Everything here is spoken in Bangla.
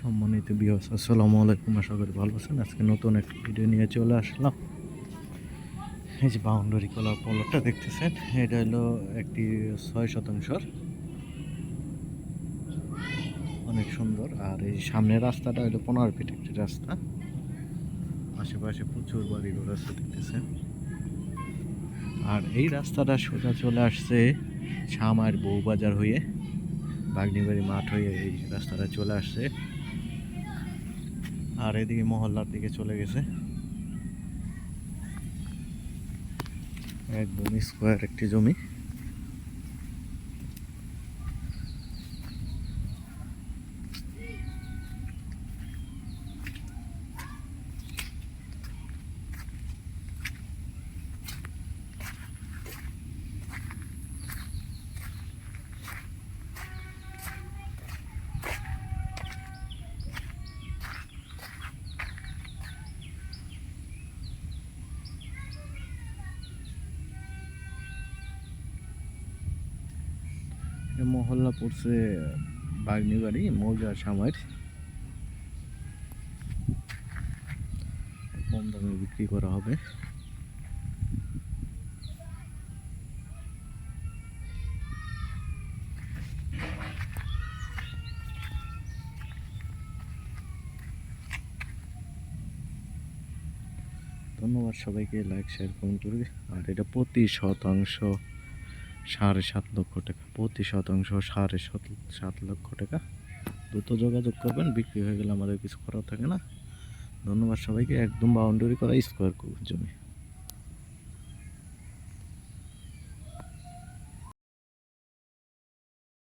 সম্মানিত বিহস আসসালামু আলাইকুম, আশা করি ভালো আছেন। আজকে নতুন একটা ভিডিও নিয়ে চলে আসলাম। এই যে বাউন্ডারি কলা পলটটা দেখতেছেন, এটা হলো একটি ছয় শতাংশর। অনেক সুন্দর। আর এই সামনের রাস্তাটা হলো পনেরো ফিট একটি রাস্তা। আশেপাশে প্রচুর বাড়ি ঘর আছে, দেখতেছেন। আর এই রাস্তাটা সোজা চলে আসছে ছামার বউবাজার হয়ে, বাগনিবাড়ি মাঠ হয়ে এই রাস্তাটা চলে আসছে। আর এদিকে মহল্লার দিকে চলে গেছে। একদম স্কোয়ার একটি জমি। মহল্লা পড়ছে বাগনিবাড়ি মৌজা সামার কম দামে বিক্রি করা হবে। ধন্যবাদ সবাইকে লাইক শেয়ার কমেন্ট করবে। আর এটা প্রতি শতাংশ সাড়ে সাত লক্ষ টাকা, প্রতি শতাংশ সাড়ে সাত সাত লক্ষ টাকা। দ্রুত যোগাযোগ করবেন, বিক্রি হয়ে গেলে আমাদের কিছু করার থাকে না। ধন্যবাদ সবাইকে, একদম বাউন্ডারি করা স্কোয়ার জমি।